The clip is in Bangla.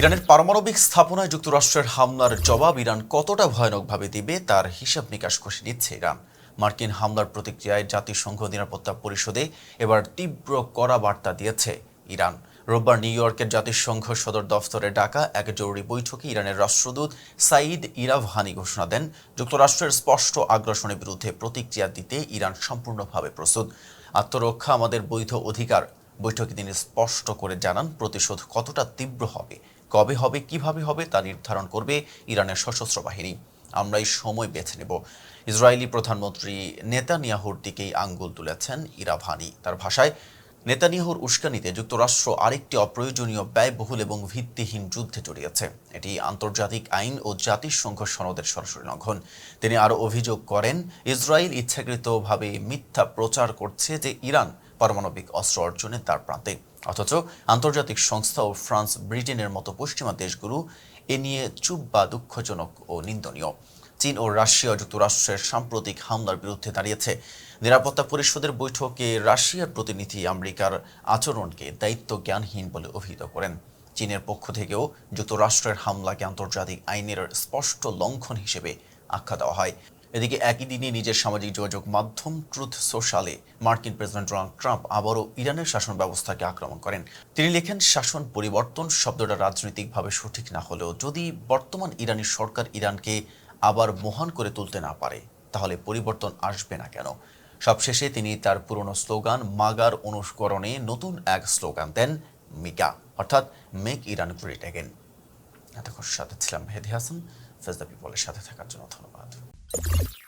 ইরানের পারমাণবিক স্থাপনায় যুক্তরাষ্ট্রের হামলার জবাব ইরান কতটা ভয়ানকভাবে দিবে তার হিসাব নিকাশ কষে নিচ্ছে ইরান। মার্কিন হামলার প্রতিক্রিয়ায় জাতিসংঘ নিরাপত্তা পরিষদে এবার তীব্র কড়া বার্তা দিয়েছে ইরান। রোববার নিউ ইয়র্কের জাতিসংঘ সদর দফতরে ডাকা এক জরুরি বৈঠকে ইরানের রাষ্ট্রদূত সাঈদ ইরাভহানি ঘোষণা দেন, যুক্তরাষ্ট্রের স্পষ্ট আগ্রাসনের বিরুদ্ধে প্রতিক্রিয়া দিতে ইরান সম্পূর্ণভাবে প্রস্তুত। আত্মরক্ষা আমাদের বৈধ অধিকার। বৈঠকে তিনি স্পষ্ট করে জানান, প্রতিশোধ কতটা তীব্র হবে কবে হবে, কীভাবে হবে তা নির্ধারণ করবে ইরানের সশস্ত্র বাহিনী। আমরা এই সময় বেছে নেব। ইসরায়েলি প্রধানমন্ত্রী নেতানিয়াহুর দিকেই আঙ্গুল তুলেছেন ইরাভানি। তার ভাষায়, নেতানিয়াহুর উস্কানিতে যুক্তরাষ্ট্র আরেকটি অপ্রয়োজনীয় ব্যয়বহুল এবং ভিত্তিহীন যুদ্ধে জড়িয়েছে। এটি আন্তর্জাতিক আইন ও জাতিসংঘ সনদের সরাসরি লঙ্ঘন। তিনি আরও অভিযোগ করেন, ইসরায়েল ইচ্ছাকৃতভাবে মিথ্যা প্রচার করছে যে ইরান পারমাণবিক অস্ত্র অর্জনে তার প্রান্তে। অথচ আন্তর্জাতিক সংস্থা ও ফ্রান্স ব্রিটেনের মতো পশ্চিমা দেশগুলো এ নিয়ে চুপ বা দুঃখজনক ও নিন্দনীয়। চীন ও রাশিয়া যুক্তরাষ্ট্রের সাম্প্রতিক হামলার বিরুদ্ধে দাঁড়িয়েছে। নিরাপত্তা পরিষদের বৈঠকে রাশিয়ার প্রতিনিধি আমেরিকার আচরণকে দায়িত্ব জ্ঞানহীন বলে অভিহিত করেন। চীনের পক্ষ থেকেও যুক্তরাষ্ট্রের হামলাকে আন্তর্জাতিক আইনের স্পষ্ট লঙ্ঘন হিসেবে আখ্যা দেওয়া হয়। এদিকে একই দিনে নিজের সামাজিক যোগাযোগ মাধ্যম ট্রুথ সোশ্যালে মার্কিন প্রেসিডেন্ট ডোনাল্ড ট্রাম্প আবারও ইরানের শাসন ব্যবস্থাকে আক্রমণ করেন। তিনি লেখেন, শাসন পরিবর্তন শব্দটা রাজনৈতিকভাবে সঠিক না হলেও যদি বর্তমান ইরানি সরকার ইরানকে আবার মহান করে তুলতে না পারে, তাহলে পরিবর্তন আসবে না কেন? সবশেষে তিনি তার পুরনো স্লোগান, মাগার অনুস্করণে নতুন এক স্লোগান দেন মিকা। অর্থাৎ, মেক ইরান গ্রেট অ্যাগেন এতক্ষণ সাথে ছিলাম মেহেদি হাসান। ফেজদা পিপলের সাথে থাকার জন্য ধন্যবাদ। you